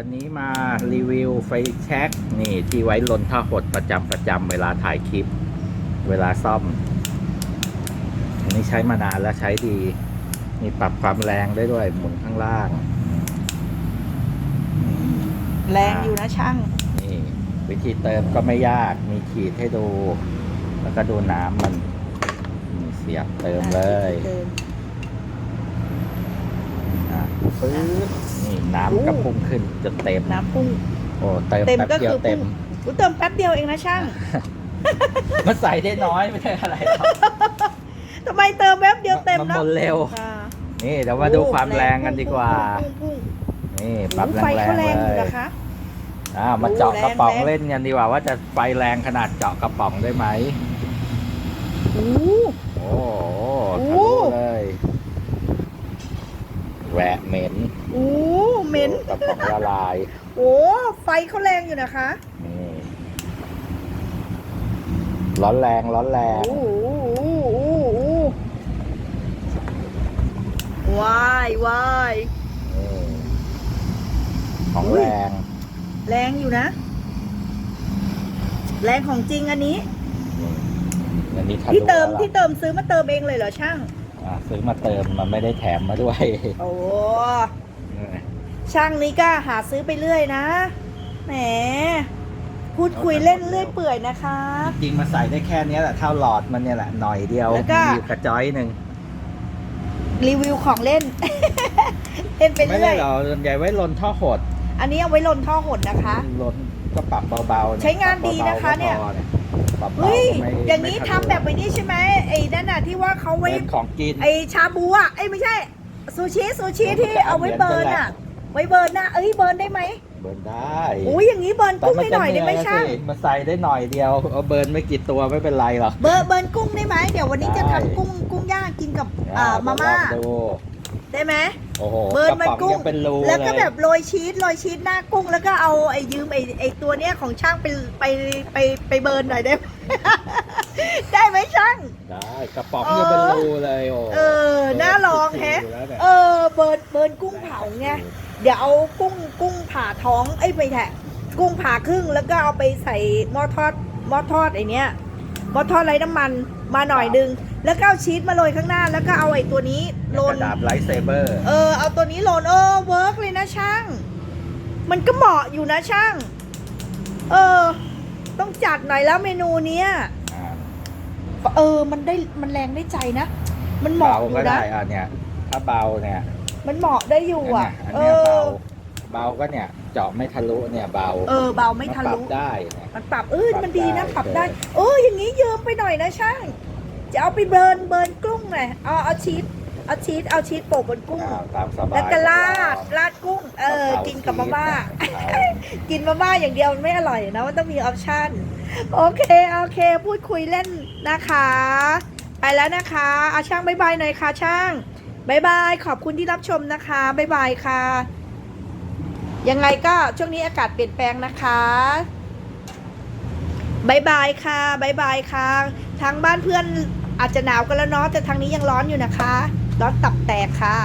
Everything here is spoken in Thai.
วันนี้มารีวิวไฟแช็กนี่ที่ไว้ลนท่าหดประจำประจำเวลาถ่ายคลิป เวลาซ่อม อันนี้ใช้มานานแล้วใช้ดี มีปรับความแรงได้ด้วยหมุนข้างล่าง แรงอยู่นะช่าง นี่ วิธีเติมก็ไม่ยากมีขีดให้ดู แล้วก็ดูน้ำมันนี่เสียบเติมเลยเติมอะปึ๊บ นี่น้ำก็พุ่งขึ้นจนเต็มน้ำพุ่ง โอ้เติมเต็มแป๊บก็เดียคืวอเต็พุ่มงอุ๊ยเติมแป๊บเดียวเองนะช่างมันใส่ได้น้อยไม่ใช่อะไรหรอกทำไมเติมแป๊บเดียวเต็มมันเนาะหมดเร็ว อ่านี่เดี๋ยวมาดูความแรงกันดีกว่า พุ่งพุ่งนี่พุ่งปรับพุ่งแรไฟเขางแรๆงอยู่เลยนะคะ อ่ามาเจาะโอ้กระป๋องแรงเล่นกันดีกว่า ว่าจะไฟแรงขนาดเจาะกระป๋องได้ไหมโอ้ โอ้โหโอ้ทะลุเลยแหวะเหม็น โหเหม็นกระป๋องละลาย โอ้ไฟเขาแรงอยู่นะคะ นี่ ร้อนแรง ร้อนแรง โอ้โหโอ้โหโอ้โหว้ายวายนี่ ของอุ้ยแรง แรงอยู่นะ แรงของจริงอันนี้นี่อันนี้ทะลุที่เติมแล้วล่ะที่เติมซื้อมาเติมเองเลยเหรอช่าง อะซื้อมาเติมมันไม่ได้แถมมาด้วย โอ้ ช่างนี้ก็หาซื้อไปเรื่อยนะ แหม พูดคุยเล่นเรื่อยเปื่อยนะคะจริงมาใส่ได้แค่เนี้ยแหละเท่าหลอดมันเนี่ยแหละหน่อยเดียวแล้วก็ มีอยู่กระจ้อยหนึ่งรีวิวของเล่น เล่นไปไม่เรื่ได้อย หรอกส่วนใหญ่ไว้ลนท่อหดอันนี้เอาไว้ลนท่อหดนะคะ ลนก็ปรับเบาๆใช้งานดีปรับนะคะบๆเนี่ยก็พอปรับเบาเฮ้ยๆไม่อย่างนี้ไม่ทำแบบไอ้นี้ใช่ไหมไอ้นั่นน่ะที่ว่าเขาไว้เป็นของกิน ไอ้ชาบูอะไอ้ยไม่ใช่ซูชิซูชิที่เอาไว้เบิร์นอะ ไว้เบิร์นนะเอ้ยเบิร์นได้ไหมเบิร์นได้อุ้ยอย่างนี้เบิร์นกุ้งให้หน่อยได้ไหมแต่ช่างจะเนื่อยนะสิมาใส่ได้หน่อยเดียวเอาเบิร์นไม่กี่ตัวไม่เป็นไรหรอกเบิร์นเบิร์นกุ้งได้ไหมเดี๋ยววันนี้จะได้ทำกุ้งกุ้งย่างกินกับอ่ามาม่าเดี๋ยวลองดูได้ไหมโอ้โหเบิร์นมันระป๋อกุ้งยังเป็นรูแล้วก็เยแบบโรยชีสโรยชีสหน้ากุ้งแล้วก็เอาไอ้ยืมไอ้ไอ้ตัวเนี้ยของช่างไปไปไปไปเบิร์นหน่อยได้ไหมได้ไหมช่างได้กระป๋องยังเป็นรูเลยโอ้เออน่าลองแฮะดูแล้วเนี่ยเออเบิร์นเบิร์นกุ้งเผาไง เดี๋ยวเอากุ้งกุ้งผ่าท้องเอ้ยไม่แท้กุ้งผ่าครึ่งแล้วก็เอาไปใส่หม้อทอดหม้อทอดไอเนี้ยหม้อทอดไร้น้ำมันมาหน่อยนึงแล้วก็เอาชีสมาโรยข้างหน้า แล้วก็เอาไอ้ตัวนี้โรกนระดาษไลท์เซเบอร์เออเอาตัวนี้โรนเออเวิร์กเลยนะช่าง มันก็เหมาะอยู่นะช่าง เออ ต้องจัดหน่อยแล้วเมนูเนี้ยเออมันได้มันแรงได้ใจนะ มันเหมาะเบาอก็ยู่ได้นะอะเนี่ย ถ้าเบาเนี่ย มันเหมาะได้อยู่อันอะเนี้ยอันเอเนี้ยเบาอเบาก็เนี่ยเจาะไม่ทะลุเนี่ยเบาเออเบาไม่ทะนปรัลุบได้เนี่ยมันปรับเออปรับมันดีนะได้ปรับได้เออเอออย่างนี้ยืมไปหน่อยนะช่าง จะเอาไปเบิร์นเบิร์นกุ้งหน่อยเอาเอาชีสเอาชีสเอาชีสโปะบนกุ้งอ่าตามสบายแล้วก็ราดราดกุ้ง เออ กินกับมาม่า กินมาม่าอย่างเดียวมันไม่อร่อยนะมันต้องมีออปชั่น โอเค โอเค พูดคุยเล่นนะคะ ไปแล้วนะคะเอาช่างบายบายหน่อยค่ะช่าง บายบาย ขอบคุณที่รับชมนะคะบายบายค่ะ ยังไงก็ช่วงนี้อากาศเปลี่ยนแปลงนะคะบายบายค่ะบายบายค่ะ ทางบ้านเพื่อนอาจจะหนาวกันแล้วเนาะแต่ทางนี้ยังร้อนอยู่นะคะ ร้อนตับแตกค่ะ